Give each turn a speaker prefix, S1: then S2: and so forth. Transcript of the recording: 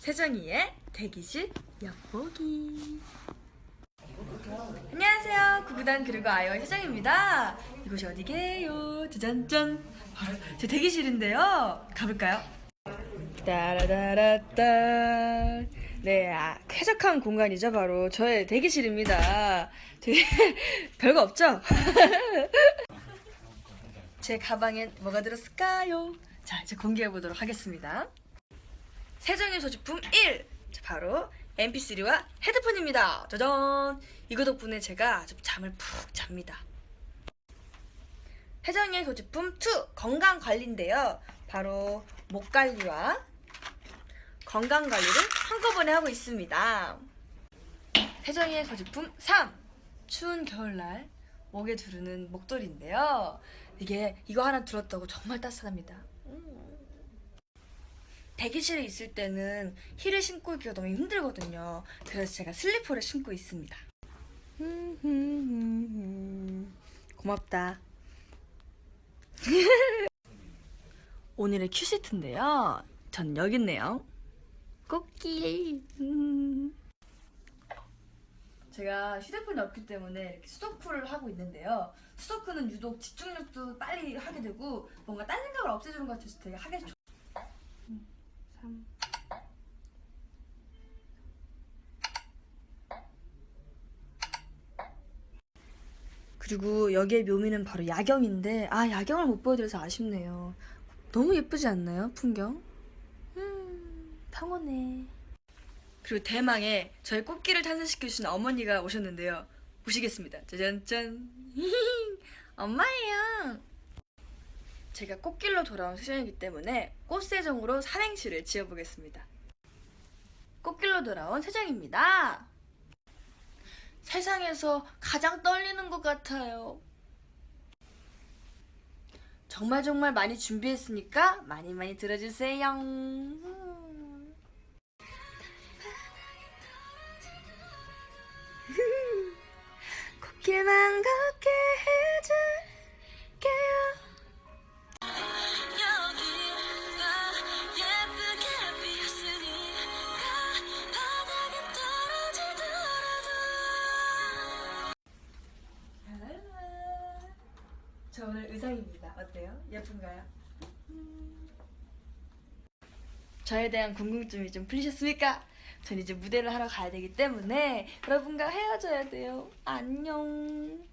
S1: 세정이의 대기실 엿보기. 안녕하세요. 구구단 그리고 아이와 세정입니다. 이곳이 어디게요? 짜잔짠. 제 대기실인데요. 가볼까요? 따라다라따. 네 아, 쾌적한 공간이죠 바로. 저의 대기실입니다. 되게 별거 없죠? 제 가방엔 뭐가 들었을까요? 자 이제 공개해 보도록 하겠습니다 세정의 소지품 1! 자, 바로 mp3와 헤드폰입니다. 짜잔! 이거 덕분에 제가 아주 잠을 푹 잡니다. 세정의 소지품 2! 건강관리인데요. 바로 목관리와 건강관리를 한꺼번에 하고 있습니다. 세정의 소지품 3! 추운 겨울날 목에 두르는 목도리인데요. 이게 이거 하나 들었다고 정말 따뜻합니다. 음. 대기실에 있을 때는 힐을 신고 있기가 너무 힘들거든요. 그래서 제가 슬리퍼를 신고 있습니다. 고맙다. 오늘의 큐시트인데요. 전 여기 있네요. 꽃길. 음. 제가 휴대폰이 없기 때문에 이렇게 수도크를 하고 있는데요. 수도크는 유독 집중력도 빨리 하게 되고 뭔가 딴 생각을 없애주는 것 같아서 되게 하기 좋 3 그리고 여기에 묘미는 바로 야경인데 아 야경을 못 보여드려서 아쉽네요. 너무 예쁘지 않나요 풍경? 음 평온해 그리고 대망의 저의 꽃길을 탄생시켜주신 어머니가 오셨는데요. 보시겠습니다. 짜잔짠 엄마예요 제가 꽃길로 돌아온 세정이기 때문에 꽃세정으로 삼행시를 지어보겠습니다. 꽃길로 돌아온 세정입니다. 세상에서 가장 떨리는 것 같아요. 정말 정말 많이 준비했으니까 많이 많이 들어주세요. 음. 꽃길만 걷 저 오늘 의상입니다. 어때요? 예쁜가요? 저에 대한 궁금증이 좀 풀리셨습니까? 전 이제 무대를 하러 가야 되기 때문에 여러분과 헤어져야 돼요. 안녕.